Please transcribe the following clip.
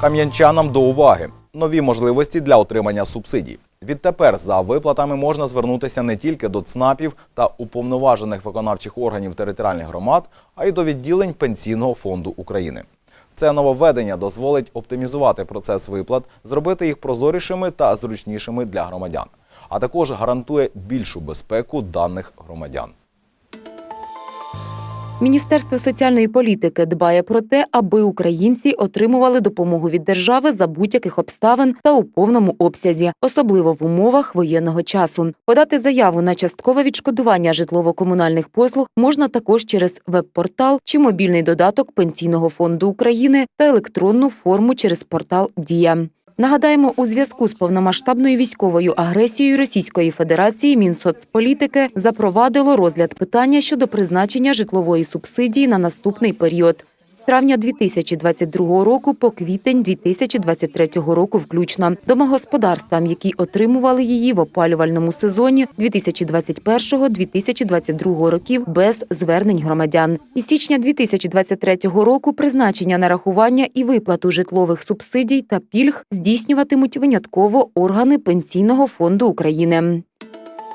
Кам'янчанам до уваги нові можливості для отримання субсидій. Відтепер за виплатами можна звернутися не тільки до ЦНАПів та уповноважених виконавчих органів територіальних громад, а й до відділень Пенсійного фонду України. Це нововведення дозволить оптимізувати процес виплат, зробити їх прозорішими та зручнішими для громадян, а також гарантує більшу безпеку даних громадян. Міністерство соціальної політики дбає про те, аби українці отримували допомогу від держави за будь-яких обставин та у повному обсязі, особливо в умовах воєнного часу. Подати заяву на часткове відшкодування житлово-комунальних послуг можна також через веб-портал чи мобільний додаток Пенсійного фонду України та електронну форму через портал Дія. Нагадаємо, у зв'язку з повномасштабною військовою агресією Російської Федерації Мінсоцполітики запровадило розгляд питання щодо призначення житлової субсидії на наступний період. Травня 2022 року по квітень 2023 року включно домогосподарствам, які отримували її в опалювальному сезоні 2021-2022 років без звернень громадян. Із січня 2023 року призначення нарахування і виплату житлових субсидій та пільг здійснюватимуть винятково органи Пенсійного фонду України.